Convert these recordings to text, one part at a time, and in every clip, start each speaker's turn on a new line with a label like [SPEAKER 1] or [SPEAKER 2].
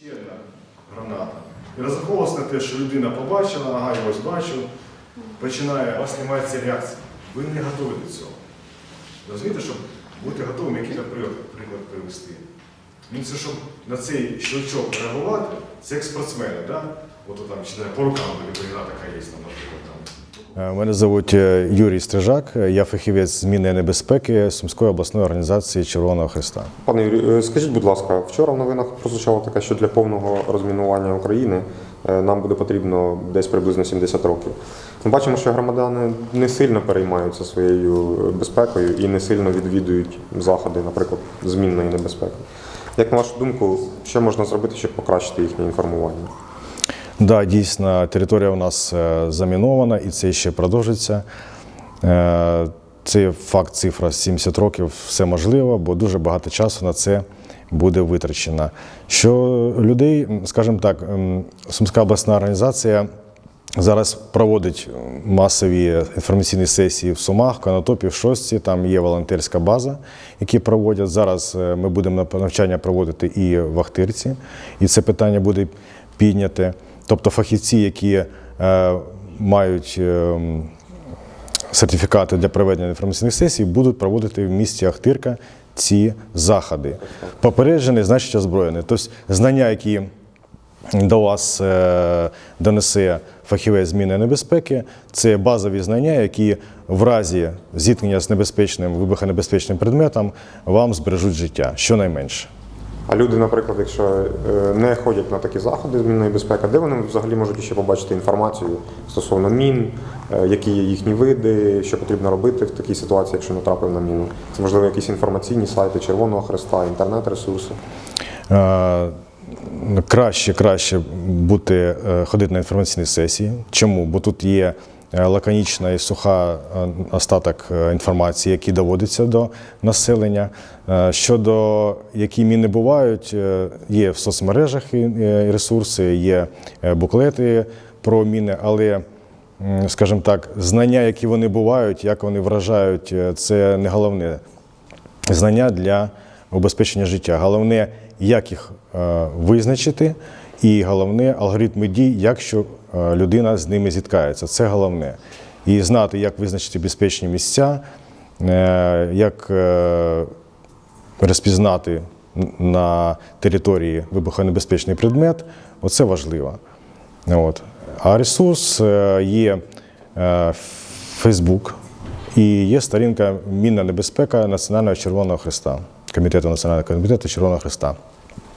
[SPEAKER 1] Ще граната. І розраховувалося на те, що людина побачила, ага, я ось бачу, починає, у вас немає цієї реакції. Ви не готові до цього. Розумієте, щоб бути готовим, який приклад, привести. Він це, щоб на цей щелчок реагувати, це як спортсмени, да? От там, чи не, по рукам така є, там, наприклад. Там.
[SPEAKER 2] Е, Мене звуть е, Юрій Стрижак, я фахівець з мінної небезпеки Сумської обласної організації Червоного Христа.
[SPEAKER 3] Пане Юрію, е, скажіть, будь ласка, вчора в новинах прозвучало таке, що для повного розмінування України е, нам буде потрібно десь приблизно 70 років. Ми бачимо, що громадяни не сильно переймаються своєю е, безпекою і не сильно відвідують заходи, наприклад, змінної небезпеки. Як на вашу думку, що можна зробити, щоб покращити їхнє інформування?
[SPEAKER 2] Да, дійсно, територія у нас е, замінована і це ще продовжиться. Е, Це факт, цифра 70 років, все можливо, бо дуже багато часу на це буде витрачено. Що людей, скажімо так, Сумська обласна організація зараз проводить масові інформаційні сесії в Сумах, Конотопі, в Шостці. Там є волонтерська база, які проводять. Зараз е, ми будемо навчання проводити і в Ахтирці, і це питання буде підняте. Тобто фахівці, які е, мають е, сертифікати для проведення інформаційних сесій, будуть проводити в місті Ахтирка ці заходи. Попереджений, значить озброєний. Тобто знання, які до вас е, донесе фахівець зміни небезпеки, це базові знання, які в разі зіткнення з небезпечним вибухонебезпечним предметом вам збережуть життя, щонайменше.
[SPEAKER 3] А люди, наприклад, якщо е, не ходять на такі заходи змінної безпеки, де вони взагалі можуть ще побачити інформацію стосовно мін, е, які є їхні види, що потрібно робити в такій ситуації, якщо натрапив на міну? Це можливо якісь інформаційні сайти Червоного Хреста, інтернет-ресурси.
[SPEAKER 2] Е, Краще, краще бути ходити на інформаційні сесії. Чому? Бо тут є лаконічна і суха е, остаток е, інформації, які доводиться до населення. Е, Щодо які міни бувають, е, є в соцмережах е, ресурси, є е, буклети про міни, але скажімо так, знання, які вони бувають, як вони вражають, е, це не головне знання для убезпечення життя. Головне, як їх е, визначити, і головне алгоритми дій, якщо е, людина з ними зіткається. Це головне. І знати, як визначити безпечні місця, е, як е, розпізнати на території вибухонебезпечний предмет, оце важливо. От. А ресурс е, є е, Facebook і є сторінка Мінна небезпека Національного Червоного Христа, Комітету Національного комітету Червоного Христа,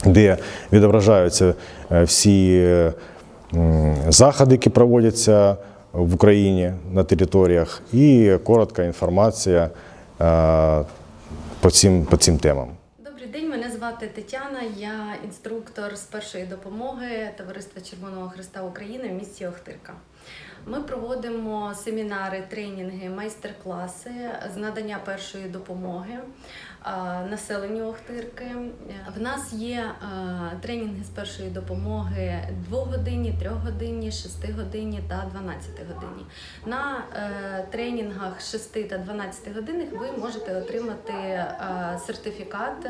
[SPEAKER 2] де відображаються е, всі е, заходи, які проводяться в Україні на територіях, і коротка інформація е, по цим, по цим темам.
[SPEAKER 4] Звати Тетяна. Я інструктор з першої допомоги Товариства Червоного Христа України в місті Охтирка. Ми проводимо семінари, тренінги, майстер-класи з надання першої допомоги населенню Охтирки. В нас є тренінги з першої допомоги 2-годинні, 3-годинні, 6-годинні та 12-годинні. На е, тренінгах 6 та 12 годинних ви можете отримати сертифікат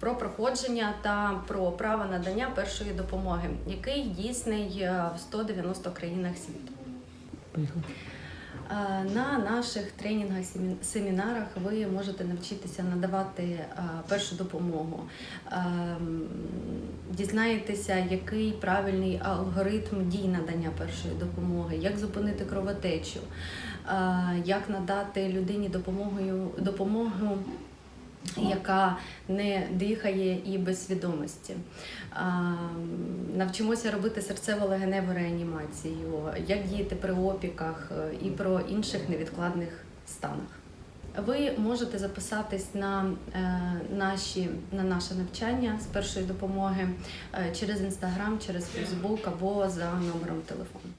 [SPEAKER 4] про проходження та про право надання першої допомоги, який дійсний е, в 190 країнах світу. Е, На наших тренінгах, семінарах ви можете навчитися надавати е, першу допомогу, Ем, дізнаєтеся, який правильний алгоритм дій надання першої допомоги, як зупинити кровотечу, як надати людині допомогою допомогу. Яка не дихає і без свідомості. Навчимося робити серцево-легеневу реанімацію, як діяти при опіках е, і про інших невідкладних станах. Ви можете записатись на, е, наші, на наше навчання з першої допомоги е, через інстаграм, через Фейсбук або за номером телефону.